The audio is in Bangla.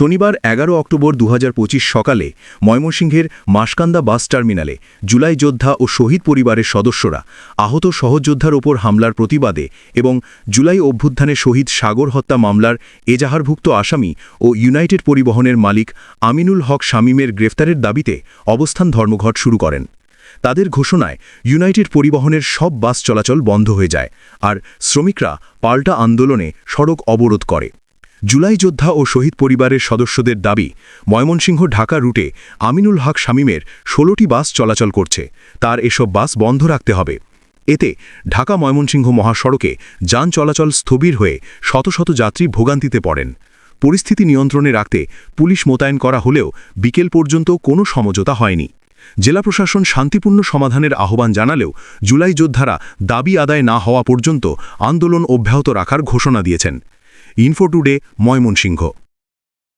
শনিবার এগারো অক্টোবর দু হাজার পঁচিশ সকালে ময়মনসিংহের মাসকান্দা বাস টার্মিনালে জুলাই যোদ্ধা ও শহীদ পরিবারের সদস্যরা আহত সহযোদ্ধার ওপর হামলার প্রতিবাদে এবং জুলাই অভ্যুত্থানে শহীদ সাগর হত্যা মামলার এজাহারভুক্ত আসামি ও ইউনাইটেড পরিবহনের মালিক আমিনুল হক শামীমের গ্রেফতারের দাবিতে অবস্থান ধর্মঘট শুরু করেন। তাদের ঘোষণায় ইউনাইটেড পরিবহনের সব বাস চলাচল বন্ধ হয়ে যায় আর শ্রমিকরা পাল্টা আন্দোলনে সড়ক অবরোধ করে। জুলাই যোদ্ধা ও শহীদ পরিবারের সদস্যদের দাবি, ময়মনসিংহ ঢাকা রুটে আমিনুল হক শামীমের ষোলোটি বাস চলাচল করছে। তার এসব বাস বন্ধ রাখতে হবে। এতে ঢাকা ময়মনসিংহ মহাসড়কে যান চলাচল স্থবির হয়ে শত শত যাত্রী ভোগান্তিতে পড়েন। পরিস্থিতি নিয়ন্ত্রণে রাখতে পুলিশ মোতায়েন করা হলেও বিকেল পর্যন্ত কোনো সমঝোতা হয়নি। জেলা প্রশাসন শান্তিপূর্ণ সমাধানের আহ্বান জানালেও জুলাই যোদ্ধারা দাবি আদায় না হওয়া পর্যন্ত আন্দোলন অব্যাহত রাখার ঘোষণা দিয়েছেন। Info today Mymensingh.